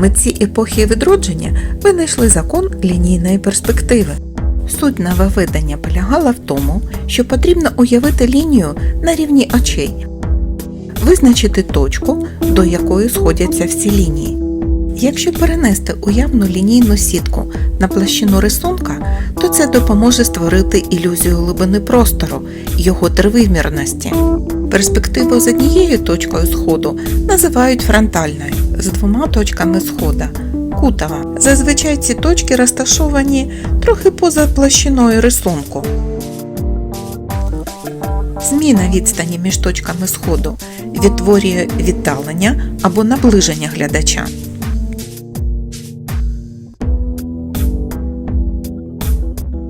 Митці епохи відродження винайшли закон лінійної перспективи. Суть нововведення полягала в тому, що потрібно уявити лінію на рівні очей, визначити точку, до якої сходяться всі лінії. Якщо перенести уявну лінійну сітку на площину рисунка, це допоможе створити ілюзію глибини простору, його тривимірності. Перспективу з однією точкою сходу називають фронтальною, з двома точками схода кутова. Зазвичай ці точки розташовані трохи поза площиною рисунку. Зміна відстані між точками сходу відтворює віддалення або наближення глядача.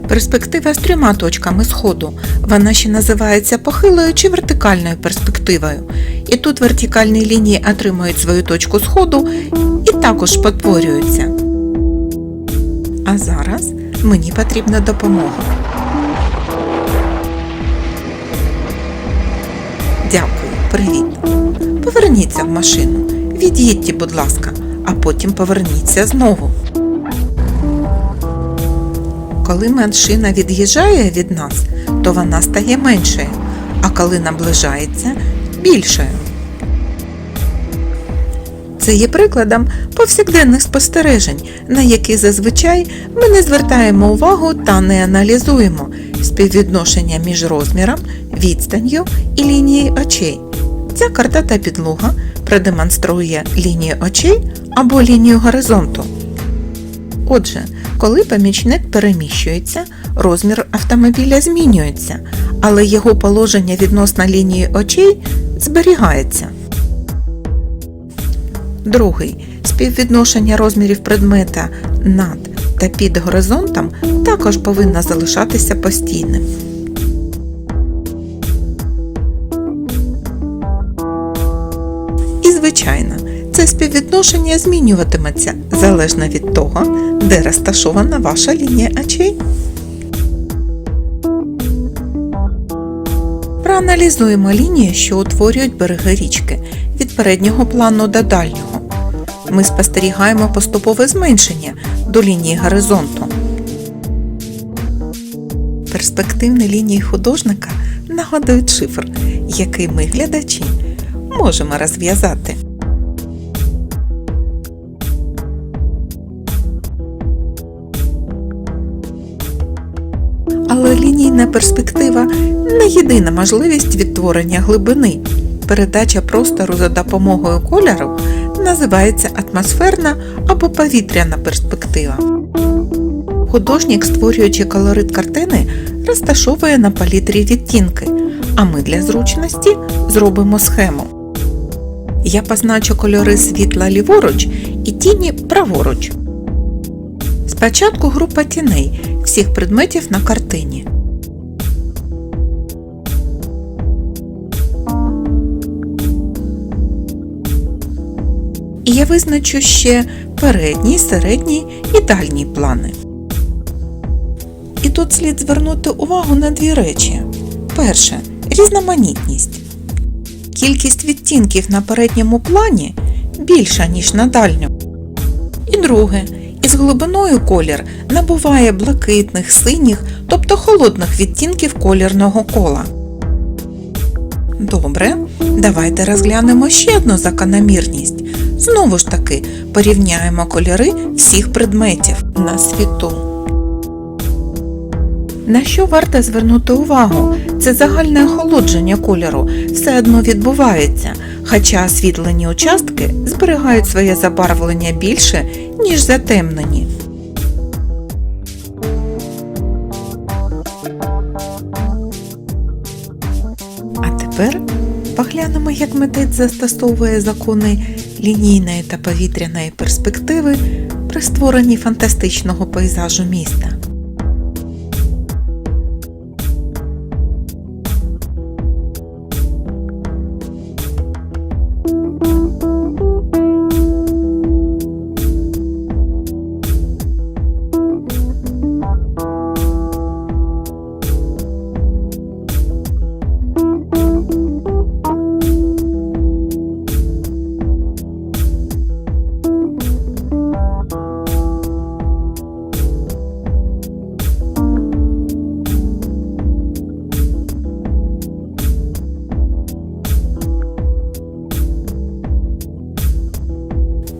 Перспектива з трьома точками сходу. Вона ще називається похилою чи вертикальною перспективою. І тут вертикальні лінії отримують свою точку сходу і також потворюються. А зараз мені потрібна допомога. Дякую, привіт. Поверніться в машину. Від'їдьте, будь ласка, а потім поверніться знову. Коли машина від'їжджає від нас, то вона стає меншою, а коли наближається більшою. Це є прикладом повсякденних спостережень, на які зазвичай ми не звертаємо увагу та не аналізуємо співвідношення між розміром, відстанню і лінією очей. Ця карта та підлога продемонструє лінію очей або лінію горизонту. Отже, коли помічник переміщується, розмір автомобіля змінюється, але його положення відносно лінії очей зберігається. Другий співвідношення розмірів предмета над та під горизонтом також повинно залишатися постійним. Співвідношення змінюватиметься залежно від того, де розташована ваша лінія очей. Проаналізуємо лінії, що утворюють береги річки від переднього плану до дальнього. Ми спостерігаємо поступове зменшення до лінії горизонту. Перспективні лінії художника нагадують шифр, який ми, глядачі, можемо розв'язати. Але перспектива не єдина можливість відтворення глибини. Передача простору за допомогою кольору називається атмосферна або повітряна перспектива. Художник, створюючи колорит картини, розташовує на палітрі відтінки, а ми для зручності зробимо схему. Я позначу кольори світла ліворуч і тіні праворуч. Спочатку група тіней всіх предметів на картині. І я визначу ще передній, середній і дальній плани. І тут слід звернути увагу на дві речі. Перше різноманітність. Кількість відтінків на передньому плані більша, ніж на дальньому. І друге, із глибиною колір набуває блакитних, синіх, тобто холодних відтінків колірного кола. Добре, давайте розглянемо ще одну закономірність. Знову ж таки, порівняємо кольори всіх предметів на світу. На що варто звернути увагу? Це загальне охолодження кольору все одно відбувається, хоча освітлені участки зберігають своє забарвлення більше, ніж затемнені. А тепер поглянемо, як митець застосовує закони лінійної та повітряної перспективи при створенні фантастичного пейзажу міста.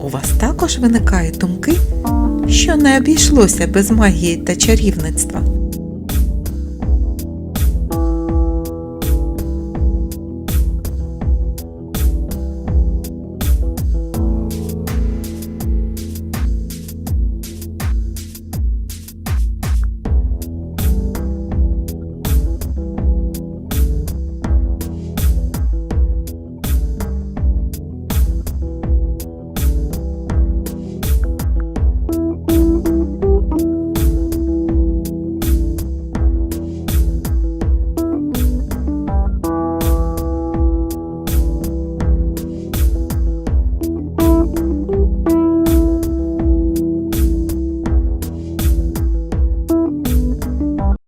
Вас також виникають думки, що не обійшлося без магії та чарівництва?